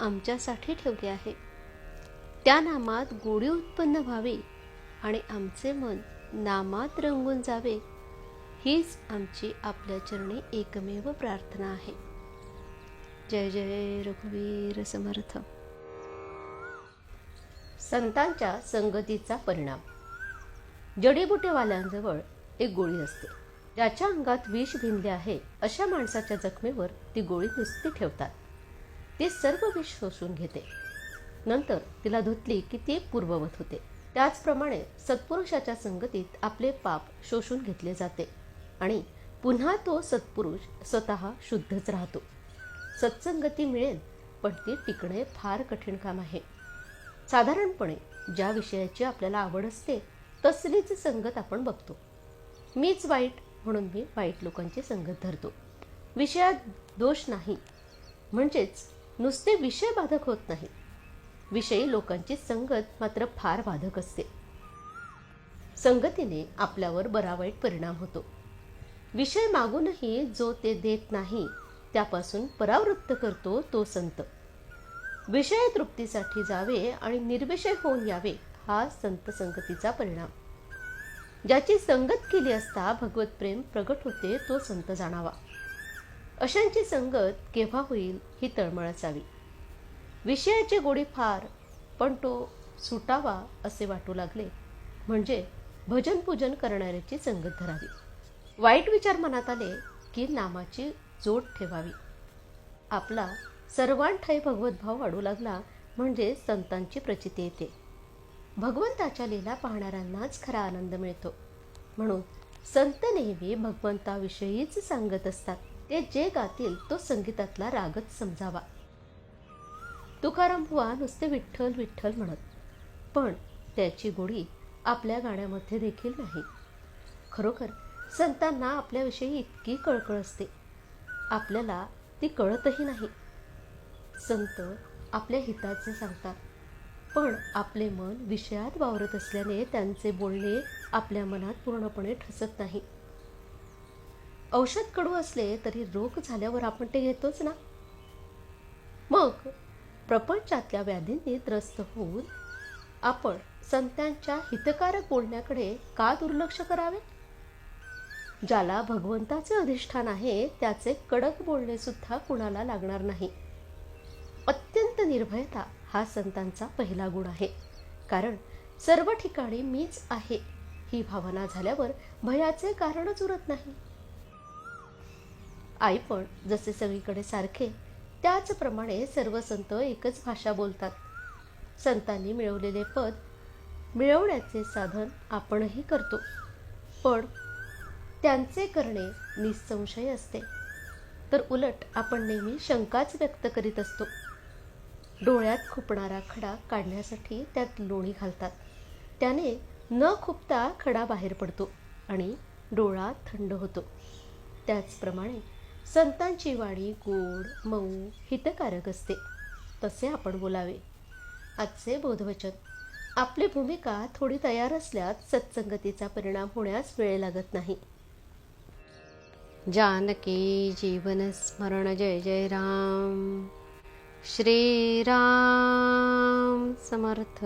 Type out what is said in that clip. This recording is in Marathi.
आमच्यासाठी ठेवले आहे. त्या नामात गोडी उत्पन्न व्हावी आणि आमचे मन नामात रंगून जावे हीच आमची आपल्या चरणी एकमेव प्रार्थना आहे. जय जय रघुवीर समर्थ. संतांच्या संगतीचा परिणाम. जडीबुटेवाल्यांजवळ एक गोळी असते. ज्याच्या अंगात विष भिनले आहे अशा माणसाच्या जखमेवर ती गोळी नुसती ठेवतात. ते सर्व विष शोषून घेते. नंतर तिला धुतली की ती पूर्ववत होते. त्याचप्रमाणे सत्पुरुषाच्या संगतीत आपले पाप शोषून घेतले जाते आणि पुन्हा तो सत्पुरुष स्वतः शुद्धच राहतो. सत्संगती मिळेल पण ती टिकणे फार कठीण काम आहे. साधारणपणे ज्या विषयाची आपल्याला आवड असते तसलीच संगत आपण बघतो. मीच वाईट म्हणून मी वाईट लोकांची संगत धरतो. विषयात दोष नाही. म्हणजेच नुसते विषय बाधक होत नाही. विषयी लोकांची संगत मात्र फार बाधक असते. संगतीने आपल्यावर बरा वाईट परिणाम होतो. विषय मागूनही जो ते देत नाही त्यापासून परावृत्त करतो तो संत. विषय तृप्तीसाठी जावे आणि निर्विषय होऊन यावे हा संत संगतीचा परिणाम. ज्याची संगत केली असता भगवत प्रेम प्रगट होते तो संत जाणावा. अशांची संगत केव्हा होईल ही तळमळ असावी. विषयाची गोडी फार पण तो सुटावा असे वाटू लागले. म्हणजे भजन पूजन करणाऱ्याची संगत धरावी. वाईट विचार मनात आले की नामाची जोड ठेवावी. आपला सर्वांठाई भगवतभाव वाढू लागला म्हणजे संतांची प्रचिती येते. भगवंताच्या लीला पाहणाऱ्यांनाच खरा आनंद मिळतो. म्हणून संत नेहमी भगवंताविषयीच सांगत असतात. ते जे गातील तो संगीतातला रागच समजावा. तुकाराम बुवा नुसते विठ्ठल विठ्ठल म्हणत. पण त्याची गोडी आपल्या गाण्यामध्ये देखील नाही. खरोखर संतांना आपल्याविषयी इतकी कळकळ असते. आपल्याला ती कळतही नाही. संत आपल्या हिताचे सांगतात. पण आपले मन विषयात वावरत असल्याने त्यांचे बोलणे आपल्या मनात पूर्णपणे ठसत नाही. औषध कडू असले तरी रोग झाल्यावर आपण ते घेतोच ना. मग प्रपंचातल्या व्याधींनी त्रस्त होऊन आपण संतांच्या हितकारक बोलण्याकडे का दुर्लक्ष करावे? ज्याला भगवंताचे अधिष्ठान आहे त्याचे कडक बोलणे सुद्धा कुणाला लागणार नाही. अत्यंत निर्भयता हा संतांचा पहिला गुण आहे. कारण सर्व ठिकाणी मीच आहे ही भावना झाल्यावर भयाचे कारणच उरत नाही. आई पण जसे सगळीकडे सारखे त्याचप्रमाणे सर्व संत एकच भाषा बोलतात. संतांनी मिळवलेले पद मिळवण्याचे साधन आपणही करतो. पण त्यांचे करणे निसंशय असते. तर उलट आपण नेहमी शंकाच व्यक्त करीत असतो. डोळ्यात खुपणारा खडा काढण्यासाठी त्यात लोणी घालतात. त्याने न खुपता खडा बाहेर पडतो आणि डोळा थंड होतो. त्याचप्रमाणे संतांची वाणी गोड मऊ हितकारक असते. तसे आपण बोलावे. आजचे बोधवचन. आपली भूमिका थोडी तयार असल्यास सत्संगतीचा परिणाम होण्यास वेळ लागत नाही. जानकी जीवन स्मरण जय जय राम. श्रीराम समर्थ.